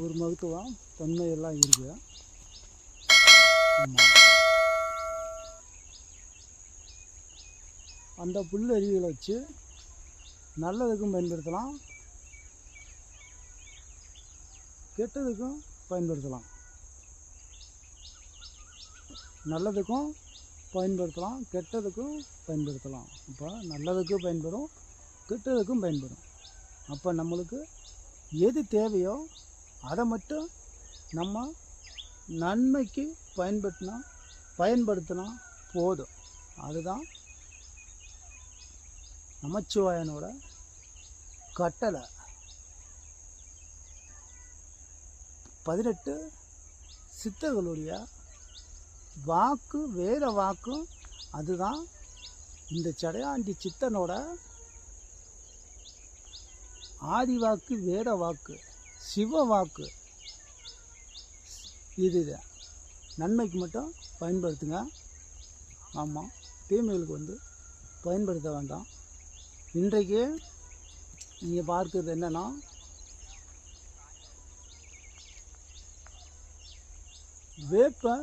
ஒரு மகத்துவம் தன்மையெல்லாம் இருக்கு. ஆமாம் அந்த புல் வச்சு நல்லதுக்கும் பயன்படுத்தலாம். கெட்டதுக்கும் பயன்படுத்தலாம். நல்லதுக்கும் பயன்படுத்தலாம் கெட்டதுக்கும் பயன்படுத்தலாம். அப்போ நல்லதுக்கும் பயன்படும் கெட்டதுக்கும் பயன்படும். அப்போ நம்மளுக்கு எது தேவையோ அதை மட்டும் நம்ம நன்மைக்கு பயன்படுத்தினா பயன்படுத்தினா போதும். அதுதான் நமச்சிவாயனோட கட்டளை. பதினெட்டு சித்தர்களுடைய வாக்கு வேறு வாக்கும் அதுதான் இந்த சடையாண்டி சித்தனோட ஆதி வாக்கு வேற வாக்கு. சிவ வாக்கு இது. நன்மைக்கு மட்டும் பயன்படுத்துங்க. ஆமாம் தீமைகளுக்கு வந்து பயன்படுத்த வேண்டாம். இன்றைக்கு நீங்கள் பார்க்குறது என்னென்னா வேப்ப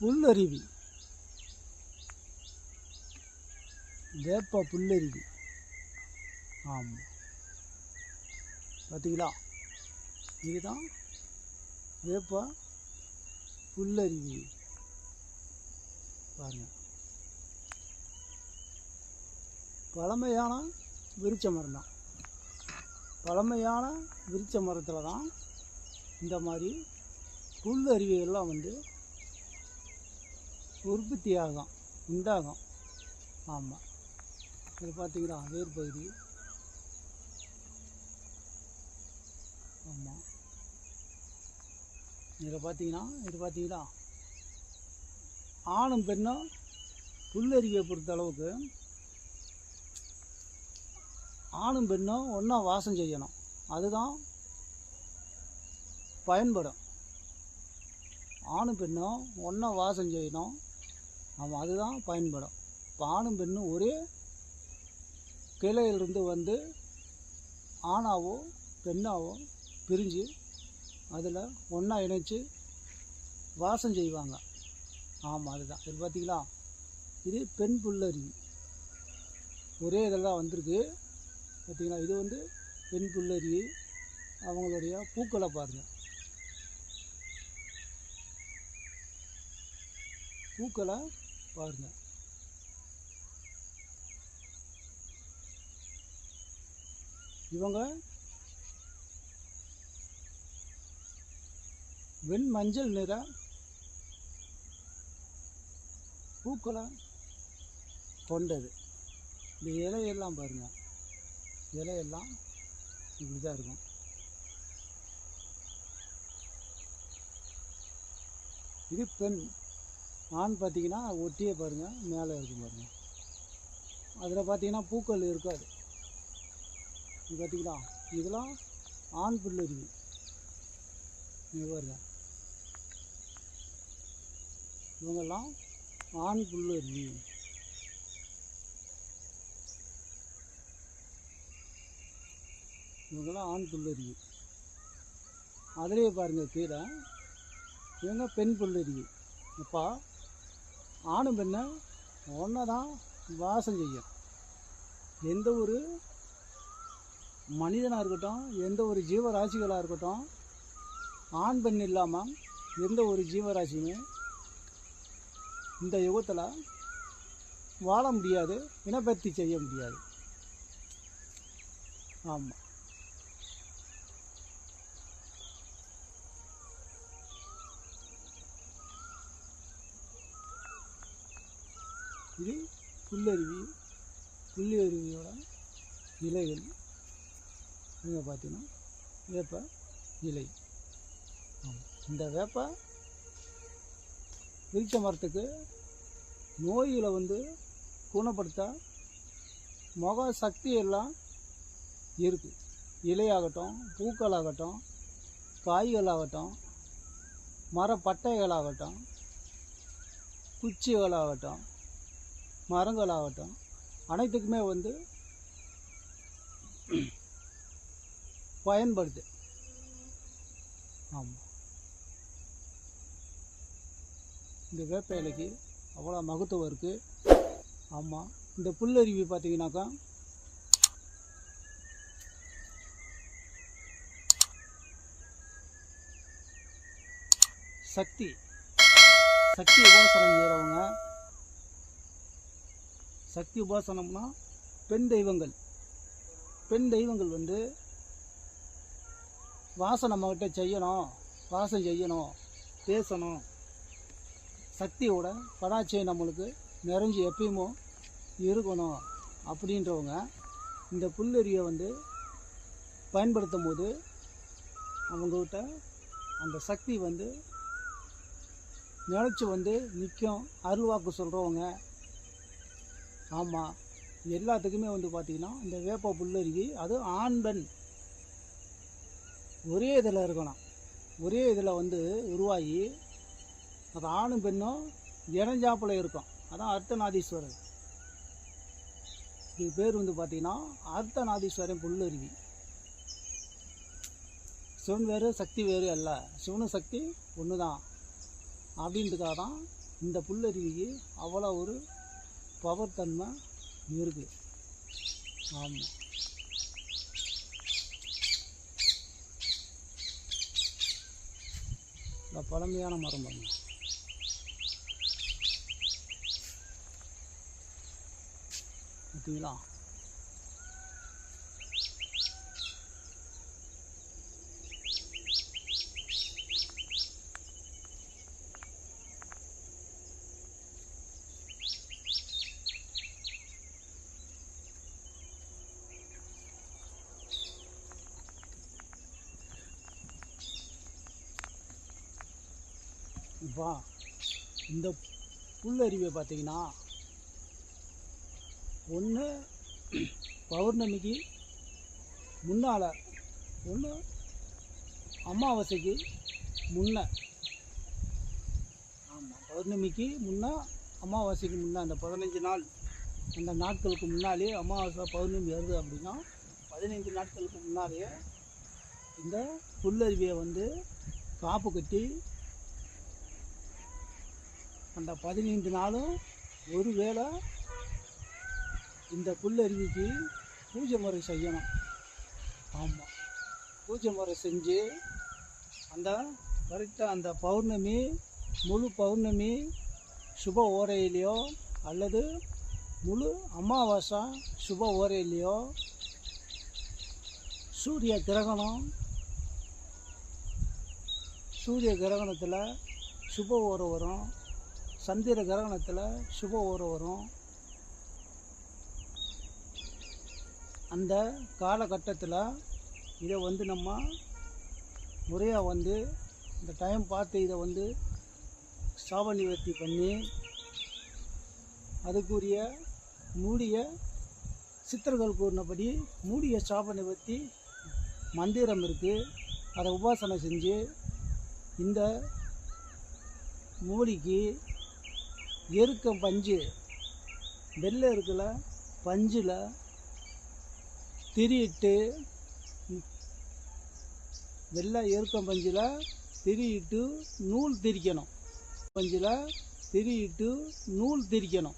புல்லருவி. வேப்ப புல்லருவி. ஆமாம் பார்த்தீங்களா? இதுதான் வேப்பா புல்லருவி. பாருங்கள் பழமையான விருச்ச மரம் தான். பழமையான விருச்ச மரத்தில் தான் இந்த மாதிரி புல் அருவிகள்லாம் வந்து உற்பத்தி ஆகும் உண்டாகும். ஆமாம் இது பார்த்தீங்கன்னா வேர் பகுதி ஆமாம் இதில் பார்த்தீங்கன்னா இது பார்த்தீங்களா ஆணும் பெண்ணும் புல்லருவியை பொறுத்த அளவுக்கு ஆணும் பெண்ணும் ஒன்றா வாசம் செய்யணும். அதுதான் பயன்படும். ஆணும் பெண்ணும் ஒன்றா வாசம் செய்யணும். ஆமாம் அதுதான் பயன்படும். இப்போ ஆணும் பெண்ணும் ஒரே கிளையிலிருந்து வந்து ஆணாவோ பெண்ணாவோ பிரிஞ்சு அதில் ஒன்றா இணைச்சு வாசம் செய்வாங்க. ஆமாம் அதுதான். இது பார்த்தீங்களா? இது பெண் புல்லருவி ஒரே இதெல்லாம் வந்திருக்கு. பார்த்தீங்களா? இது வந்து பெண் புல்லருவி அவங்களுடைய பூக்களை பாருங்கள் பூக்களை பாருங்கள் இவங்க வெண் மஞ்சள் நிற பூக்களை கொண்டது. இந்த இலையெல்லாம் பாருங்கள் இலையெல்லாம் இப்படி தான் இருக்கும். இது பெண். ஆண் பார்த்தீங்கன்னா ஒட்டியே பாருங்கள் மேலே இருக்கும் பாருங்கள் அதில் பார்த்தீங்கன்னா பூக்கள் இருக்காது. இது பார்த்தீங்களா? இதெல்லாம் ஆண் புல்லருவி இங்கே பாருங்க. இவங்கெல்லாம் ஆண் புல்லருவி இவங்கெல்லாம் ஆண் புல்லருவி அதுலேயே பாருங்கள் கீழே இவங்க பெண் புல்லருவி அப்போ ஆணும் பெண்ணை? ஒன்றை தான் வாசம் செய்யும். எந்த ஒரு மனிதனாக இருக்கட்டும் எந்த ஒரு ஜீவராசிகளாக இருக்கட்டும் ஆண் பெண் இல்லாமல் எந்த ஒரு ஜீவராசியுமே இந்த யுகத்தில் வாழ முடியாது இனப்பெருத்தி செய்ய முடியாது. ஆமாம் இது புல்லருவி புல்லருவியோட இலைகள். இங்கே பார்த்தீங்கன்னா வேப்ப இலை. ஆமாம். இந்த வேப்ப விரிச்ச மரத்துக்கு நோய்களை வந்து குணப்படுத்த முக சக்தி எல்லாம் இருக்குது இலையாகட்டும் பூக்களாகட்டும் காய்களாகட்டும் மரப்பட்டைகளாகட்டும் குச்சிகளாகட்டும் மரங்களாகட்டும் அனைத்துக்குமே வந்து பயன்படுது. ஆமாம் இந்த வேப்ப இலைக்கு அவ்வளோ மகத்துவம் இருக்குது ஆமாம் இந்த புல்லருவி பார்த்தீங்கன்னாக்கா சக்தி சக்தி உபாசனம் செய்கிறவங்க சக்தி உபாசனம்னா பெண் தெய்வங்கள். பெண் தெய்வங்கள் வந்து வாசம் நம்மகிட்ட செய்யணும் வாசம் செய்யணும் பேசணும். சக்தியோட பராட்சை நம்மளுக்கு நிறைஞ்சு எப்பயுமோ இருக்கணும் அப்படின்றவங்க இந்த புல்லறியை வந்து பயன்படுத்தும் போது அவங்கக்கிட்ட அந்த சக்தி வந்து நினச்சி வந்து நிற்கும். அருள்வாக்கு சொல்கிறவங்க ஆமாம் எல்லாத்துக்குமே வந்து பார்த்திங்கன்னா இந்த வேப்ப புல்லருவி அது ஆண் பெண் ஒரே இதில் இருக்கணும். ஒரே இதில் வந்து உருவாகி அது ஆணும் பெண்ணும் இணைஞ்சாப்புல இருக்கும். அதான் அர்த்தநாதீஸ்வரர். இது பேர் வந்து பார்த்திங்கன்னா அர்த்தநாதீஸ்வரன் புல்லருவி. சிவன் வேறு சக்தி வேறு அல்ல. சிவனும் சக்தி ஒன்று தான் அப்படின்றதுக்காக தான் இந்த புல்லருவிக்கு அவ்வளோ ஒரு பவர் தன்மை இருக்குது ஆமாம் இந்த பழமையான மரம் பாருங்க. பார்த்தீங்களா இப்போ இந்த புல்லருவியை பார்த்தீங்கன்னா ஒன்று பௌர்ணமிக்கு முன்னால் ஒன்று அமாவாசைக்கு முன்ன. ஆமாம் பௌர்ணமிக்கு முன்னே அமாவாசைக்கு முன்னே அந்த பதினஞ்சு நாள் அந்த நாட்களுக்கு முன்னாலே அமாவாசை பௌர்ணமி வருது அப்படின்னா பதினைஞ்சு நாட்களுக்கு முன்னாலேயே இந்த புல்லருவியை வந்து காப்பு கட்டி அந்த பதினைந்து நாளும் ஒரு வேளை இந்த புல்லருவிக்கு பூஜை முறை செய்யணும். ஆமாம் பூஜை முறை செஞ்சு அந்த கரெக்டாக அந்த பௌர்ணமி முழு பௌர்ணமி சுப ஓரையிலையோ அல்லது முழு அமாவாசை சுப ஓரையிலையோ சூரிய கிரகணம் சூரிய கிரகணத்தில் சுப ஓரம் வரும் சந்திர கிரகணத்தில் சுப ஓரம் வரும். அந்த காலகட்டத்தில் இதை வந்து நம்ம முறையாக வந்து இந்த டைம் பார்த்து இதை வந்து சாப நிவர்த்தி பண்ணி அதுக்குரிய மூடிய சித்தர்கள் கூறினபடி மூடிய சாப நிவர்த்தி மந்திரம் இருக்குது அதை உபாசனை செஞ்சு இந்த மூலிக்கு எருக்க பஞ்சு வெள்ளை இருக்கல பஞ்சில் திரியிட்டு வெள்ளை ஏற்கம் பஞ்சில் திரியிட்டு நூல் திரிக்கணும். பஞ்சில் திரியிட்டு நூல் திரிக்கணும்.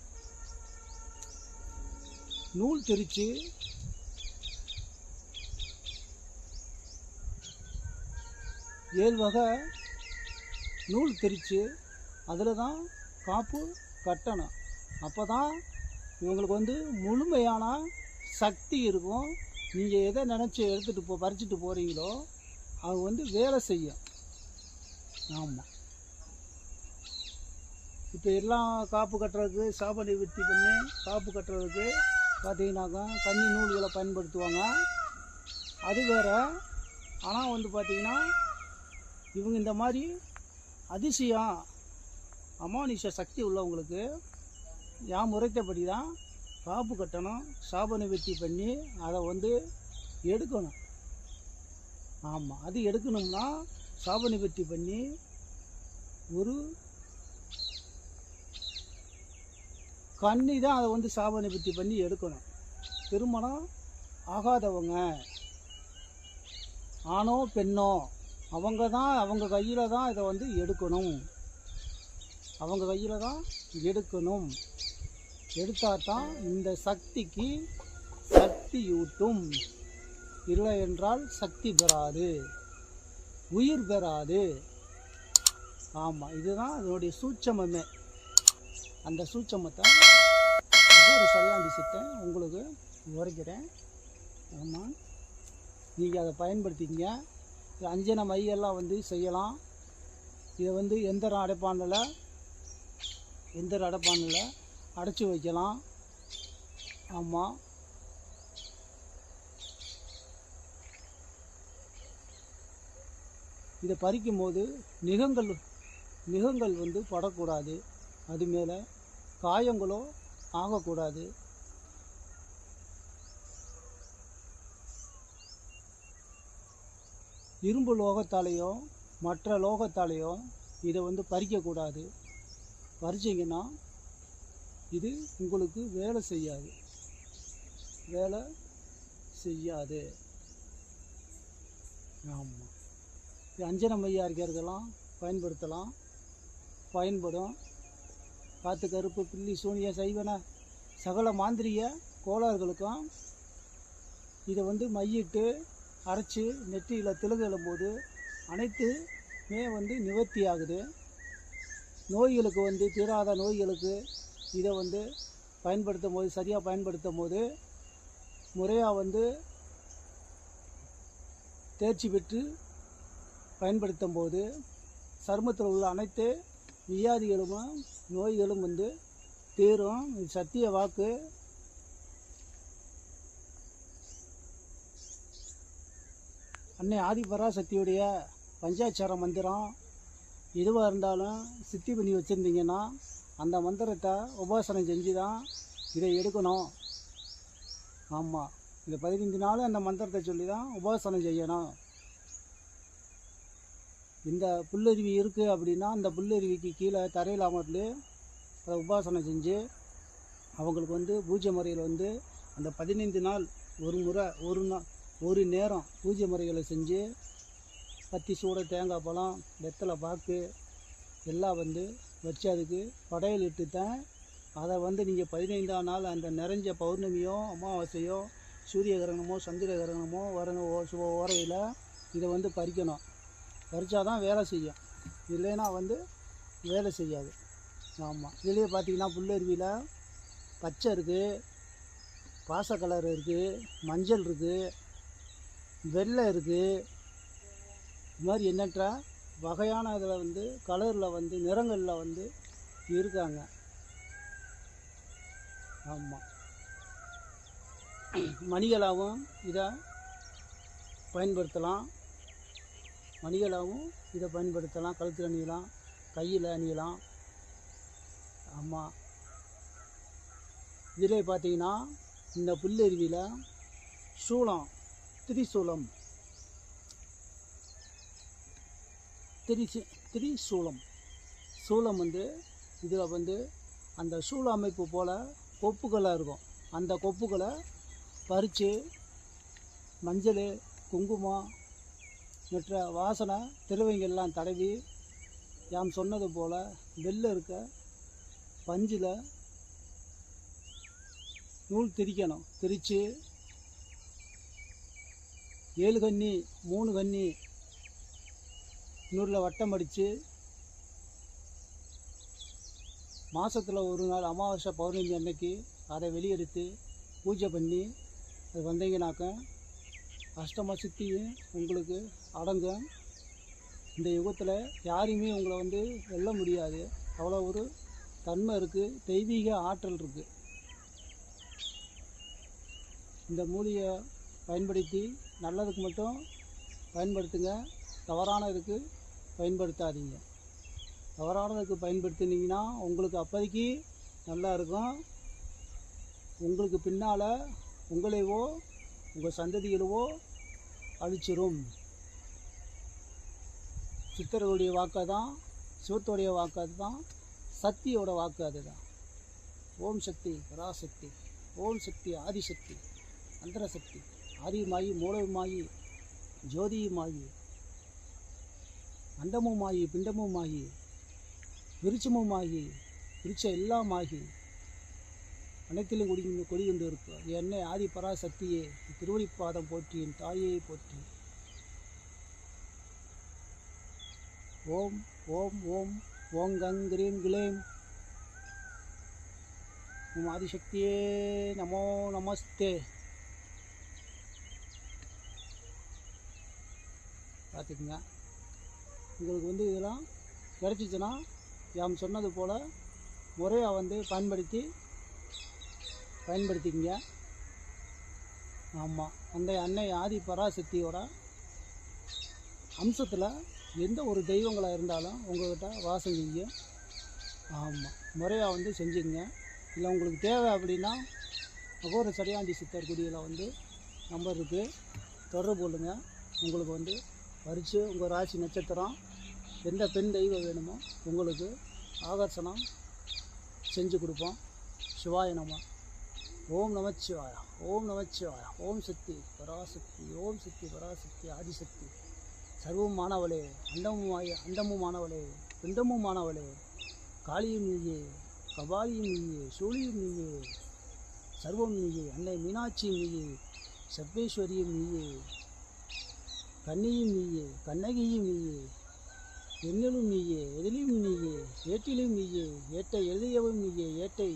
நூல் திரித்து ஏழு வகை நூல் திரித்து அதில் தான் காப்பு கட்டணும். அப்போ தான் இவங்களுக்கு வந்து முழுமையான சக்தி இருக்கும். நீங்கள் எதை நினச்சி எடுத்துகிட்டு போ பறிச்சுட்டு போகிறீங்களோ அது வந்து வேலை செய்யும். ஆமாம் இப்போ எல்லாம் காப்பு கட்டுறதுக்கு சாப்பாடு விற்பி பண்ணி காப்பு கட்டுறதுக்கு பார்த்தீங்கன்னாக்கா கன்னி நூல்களை பயன்படுத்துவாங்க. அது வேற. ஆனால் வந்து பார்த்திங்கன்னா இவங்க இந்த மாதிரி அதிசயம் அமானுஷ சக்தி உள்ளவங்களுக்கு என் முறைத்தபடி தான் காப்பு கட்டணும் சாப நிவர்த்தி பண்ணி அதை வந்து எடுக்கணும். ஆமாம் அது எடுக்கணும்னா சாப நிவர்த்தி பண்ணி ஒரு கண்ணி தான் அதை வந்து சாப நிவர்த்தி பண்ணி எடுக்கணும். திருமணம் ஆகாதவங்க ஆணோ பெண்ணோ அவங்க தான் அவங்க கையில் தான் இதை வந்து எடுக்கணும். அவங்க கையில் தான் எடுக்கணும். எடுத்தால் தான் இந்த சக்திக்கு சக்தியூட்டும். இல்லை என்றால் சக்தி பெறாது. உயிர் பெறாது. ஆமாம் இதுதான் அதனுடைய சூட்சமமே. அந்த சூட்சமத்தை ஒரு சரியான விஷயத்தை உங்களுக்கு உரைக்கிறேன் ஆமாம் நீங்கள் அதை பயன்படுத்திக்கிங்க. இது அஞ்சன மையெல்லாம் வந்து செய்யலாம். இதை வந்து எந்த அடைப்பானில். எந்த அடைப்பானில். அடைச்சி வைக்கலாம். ஆமாம் இதை பறிக்கும் போது நிகங்கள் நிகங்கள் வந்து படக்கூடாது. அது மேலே காயங்களோ ஆகக்கூடாது. இரும்பு லோகத்தாலேயோ மற்ற லோகத்தாலேயோ இதை வந்து பறிக்கக்கூடாது. பறிச்சிங்கன்னா இது உங்களுக்கு வேலை செய்யாது. வேலை செய்யாது. ஆமாம் இது அஞ்சன மையா இருக்கிறதெல்லாம் பயன்படுத்தலாம். பயன்படும். காத்து கருப்பு பில்லி சூனிய சைவன சகல மாந்திரிய கோளாறுகளுக்கும் இதை வந்து மையிட்டு அரைச்சி நெற்றியில் திலகு எழும்போது அனைத்துமே வந்து நிவர்த்தி ஆகுது. நோய்களுக்கு வந்து தீராத நோய்களுக்கு இதை வந்து பயன்படுத்தும் போது சரியாக பயன்படுத்தும் போது முறையாக வந்து தேர்ச்சி பெற்று பயன்படுத்தும் போது சருமத்தில் உள்ள அனைத்து வியாதிகளும் நோய்களும் வந்து தீரும். இது சத்திய வாக்கு. அன்னை ஆதிபராசக்தியுடைய பஞ்சாட்சர மந்திரம் எதுவாக இருந்தாலும் சித்தி பண்ணி வச்சுருந்தீங்கன்னா அந்த மந்திரத்தை உபாசனம் செஞ்சு தான் இதை எடுக்கணும். ஆமாம் இந்த பதினைந்து நாள் அந்த மந்திரத்தை சொல்லி தான் உபாசனம் செய்யணும். இந்த புல்லருவி இருக்குது அப்படின்னா அந்த புல்லருவிக்கு கீழே தரையில் அமர்ந்து அதை உபாசனம் செஞ்சு அவங்களுக்கு வந்து பூஜை முறையில் வந்து அந்த பதினைந்து நாள் ஒரு முறை ஒரு நாள் ஒரு நேரம் பூஜை முறைகளை செஞ்சு பத்தி சூட தேங்காய் பழம் வெத்தலை பாக்கு எல்லாம் வந்து வச்சு அதுக்கு படையல் இட்டு தான் அதை வந்து நீங்கள் பதினைந்தாம் நாள் அந்த நிறைஞ்ச பௌர்ணமியோ அமாவாசையோ சூரிய கிரகணமோ சந்திர கிரகணமோ வர ஓரையில் இதை வந்து பறிக்கணும். பறித்தா தான் வேலை செய்யும். இல்லைன்னா வந்து வேலை செய்யாது. ஆமாம் இதுலேயே பார்த்தீங்கன்னா புல்லருவியில் பச்சை இருக்குது பாச கலர் இருக்குது மஞ்சள் இருக்குது வெள்ளை இருக்குது இது மாதிரி எண்ணற்ற வகையான இதில் வந்து கலரில் வந்து நிறங்களில் வந்து இருக்காங்க. ஆமாம் மணிகளாகவும் இதை பயன்படுத்தலாம். மணிகளாகவும் இதை பயன்படுத்தலாம். கழுத்தில் அணியலாம் கையில் அணியலாம். ஆமாம் இதில் பார்த்தீங்கன்னா இந்த புல்லருவியில் சூளம் திரிசூலம் திரிசு திரிசூலம். சூளம் வந்து இதில் வந்து அந்த சூழ அமைப்பு போல் கொப்புகளாக இருக்கும். அந்த கொப்புகளை பறித்து மஞ்சள் குங்குமம் மற்ற வாசனை திருவைங்கள்லாம் தடவி யாம் சொன்னது போல் வெளில இருக்க பஞ்சில் நூல் திரிக்கணும். திரித்து ஏழு கன்னி மூணு கன்னி நூறில் வட்டம் அடித்து மாதத்தில் ஒரு நாள் அமாவாசை பௌர்ணமி அன்னைக்கு அதை வெளியெடுத்து பூஜை பண்ணி அது வந்தீங்கனாக்க அஷ்டம சித்தியும் உங்களுக்கு அடங்கும். இந்த யுகத்தில் யாரையுமே உங்களை வந்து வெல்ல முடியாது. அவ்வளோ ஒரு தன்மை இருக்குது தெய்வீக ஆற்றல் இருக்குது இந்த மூலிகை பயன்படுத்தி நல்லதுக்கு மட்டும் பயன்படுத்துங்க தவறானதுக்கு பயன்படுத்தாதீங்க. தவறானதுக்கு பயன்படுத்தினீங்கன்னா உங்களுக்கு அப்போதைக்கு நல்லா இருக்கும். உங்களுக்கு பின்னால் உங்களைவோ உங்கள் சந்ததிகளவோ அழிச்சிரும். சித்தர்களுடைய வாக்கு தான் சிவத்துடைய வாக்கு அதுதான் சக்தியோட வாக்கு அதுதான். ஓம் சக்தி பராசக்தி. ஓம் சக்தி ஆதிசக்தி அந்தரசக்தி. ஆதிமாயி மூலமாயி ஜோதியுமாகி அண்டமுமாகி பிண்டமுமாகி விருட்சமுமாகி விருட்ச எல்லாமாகி அனைத்திலும் குடி கொண்டு இருக்கும் என்னை ஆதி பராசக்தியே திருவடிப்பாதம் போற்றி என் தாயை போற்றி. ஓம் ஓம் ஓம் ஓம் கங் கிரீம் கிளேம். ஓம் ஆதிசக்தியே நமோ நமஸ்தே. பார்த்துக்குங்க. உங்களுக்கு வந்து இதெல்லாம் கிடச்சிச்சின்னா யாம் சொன்னது போல் முறையாக வந்து பயன்படுத்தி பயன்படுத்திக்கிங்க. ஆமாம் அந்த அன்னை ஆதி பராசக்தியோட அம்சத்தில் எந்த ஒரு தெய்வங்களாக இருந்தாலும் உங்கள்கிட்ட வாசம் செய்யும் ஆமாம் முறையாக வந்து செஞ்சுங்க இல்லை உங்களுக்கு தேவை அப்படின்னா அகோர சரியாண்டி சித்தர் குடியில் வந்து நம்பர் இருக்குது தொடர்பு கொள்ளுங்கள் உங்களுக்கு வந்து பறித்து உங்கள் ராசி நட்சத்திரம் எந்த பெண் தெய்வம் வேணுமோ உங்களுக்கு ஆகர்ஷணம் செஞ்சு கொடுப்போம். சிவாய நம. ஓம் நமச்சிவாயா ஓம் நமச்சிவாயா ஓம் சக்தி பராசக்தி. ஓம் சக்தி பராசக்தி. ஆதிசக்தி. சர்வம் மாணவளே அண்டமும் ஆய- அண்டமும் மாணவளே பிண்டமும் மாணவளே காளியும் நீயே. கபாலியும் நீயே. சூழியும் நீயே. சர்வம் நீயே. அன்னை மீனாட்சியும் நீயே. சர்வேஸ்வரியும் நீயே. கன்னியும் நீயே. கண்ணகியும் நீயே. எண்ணிலும் நீயே எதிலும் நீயே ஏட்டிலும் நீயே ஏட்டை எழுதியவும் நீயே ஏட்டை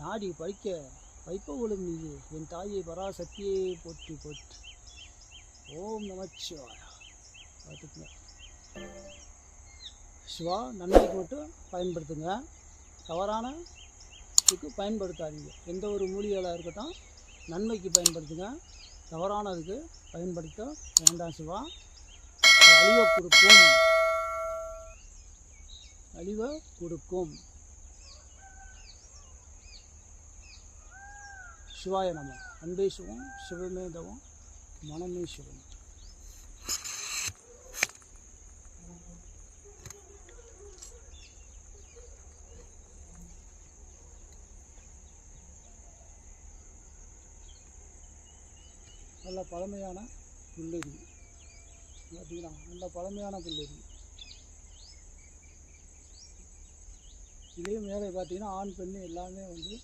நாடி படிக்க வைப்பவளும் நீயே என் தாயை பராசக்தியே போற்றி போற்றி. ஓம் நமச்சிவாயா பார்த்துக்குங்க சிவா நன்மைக்கு மட்டும் பயன்படுத்துங்க. தவறான இதுக்கு பயன்படுத்தாதீங்க. எந்த ஒரு மூலிகளாக இருக்கட்டும் நன்மைக்கு பயன்படுத்துங்க. தவறானதுக்கு பயன்படுத்த வேண்டாம் சிவா. அழிவை கொடுக்கும் அழிவை கொடுக்கும். சிவாய நம. அன்பே சிவம் சிவமே தவம் மனமே சிவம். நல்ல பழமையான உள்ளது பார்த்தீங்களா நல்ல பழமையான புல்லருவி இதுலேயும் மேலே பார்த்தீங்கன்னா ஆண் பெண் எல்லாமே வந்து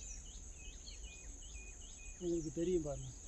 உங்களுக்கு தெரியும் பாருங்கள்